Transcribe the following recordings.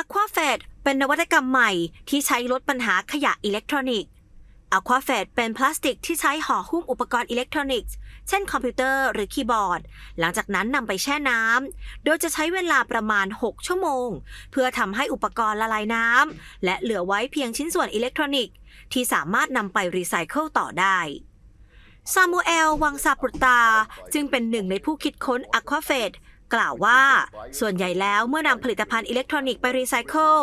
Aquafed เป็นนวัตกรรมใหม่ที่ใช้ลดปัญหาขยะอิเล็กทรอนิกส์ Aquafed เป็นพลาสติกที่ใช้ห่อหุ้มอุปกรณ์อิเล็กทรอนิกส์ เช่นคอมพิวเตอร์หรือคีย์บอร์ด หลังจากนั้นนำไปแช่น้ำ โดยจะใช้เวลาประมาณ 6 ชั่วโมง เพื่อทำให้อุปกรณ์ละลายน้ำ และเหลือไว้เพียงชิ้นส่วนอิเล็กทรอนิกส์ ที่สามารถนำไปรีไซเคิลต่อได้ซามูเอล วังซาปรุตา จึงเป็นหนึ่งในผู้คิดค้น Aquafed กล่าวว่า ส่วนใหญ่แล้วเมื่อนำผลิตภัณฑ์อิเล็กทรอนิกส์ไปรีไซเคิล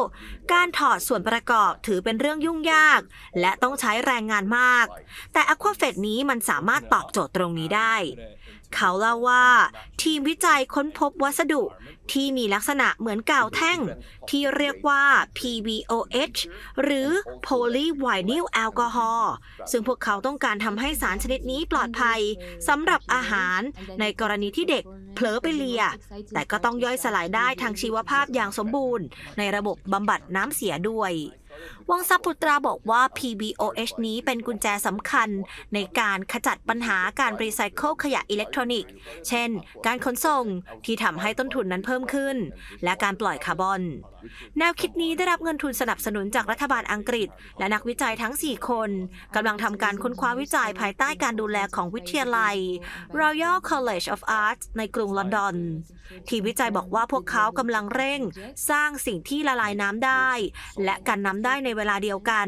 การถอดส่วนประกอบถือเป็นเรื่องยุ่งยาก และต้องใช้แรงงานมาก แต่ Aquafed นี้มันสามารถตอบโจทย์ตรงนี้ได้เขาเล่าว่า ทีมวิจัยค้นพบวัสดุที่มีลักษณะเหมือนกาวแท่ง ที่เรียกว่า PBOH หรือ Polyvinyl Alcohol ซึ่งพวกเขาต้องการทำให้สารชนิดนี้ปลอดภัยสำหรับอาหารในกรณีที่เด็กเผลอไปเลีย แต่ก็ต้องย่อยสลายได้ทางชีวภาพอย่างสมบูรณ์ ในระบบบำบัดน้ำเสียด้วย วังซับปุตราบอกว่า PBOH นี้เป็นกุญแจสำคัญในการขจัดปัญหาการรีไซเคิลขยะอิเล็กทรอนิกส์ เช่น การขนส่งที่ทำให้ต้นทุนนั้นเพิ่มขึ้น และการปล่อยคาร์บอน แนวคิดนี้ได้รับเงินทุนสนับสนุนจากรัฐบาลอังกฤษ และนักวิจัยทั้ง 4 คนกำลังทำการค้นคว้าวิจัยภายใต้การดูแลของวิทยาลัย Royal College of Art ในกรุงลอนดอน ทีมวิจัยบอกว่าพวกเขากำลังเร่ง สร้างสิ่งที่ละลายน้ำได้ และกันน้ำได้ในเวลาเดียวกัน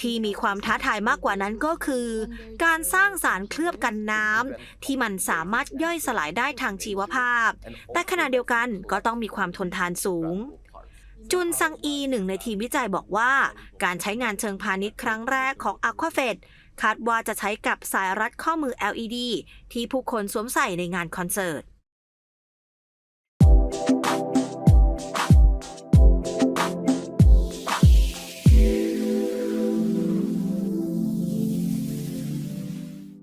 ที่มีความท้าทายมากกว่านั้นก็คือ การสร้างสารเคลือบกันน้ำที่มันสามารถย่อยสลายได้ทางชีวภาพ แต่ขณะเดียวกันก็ต้องมีความทนทานสูงจุนซังอีหนึ่งในทีมวิจัยบอกว่า การใช้งานเชิงพาณิชย์ครั้งแรกของ Aquafed คาดว่าจะใช้กับสายรัดข้อมือ LED ที่ผู้คนสวมใส่ในงานคอนเสิร์ต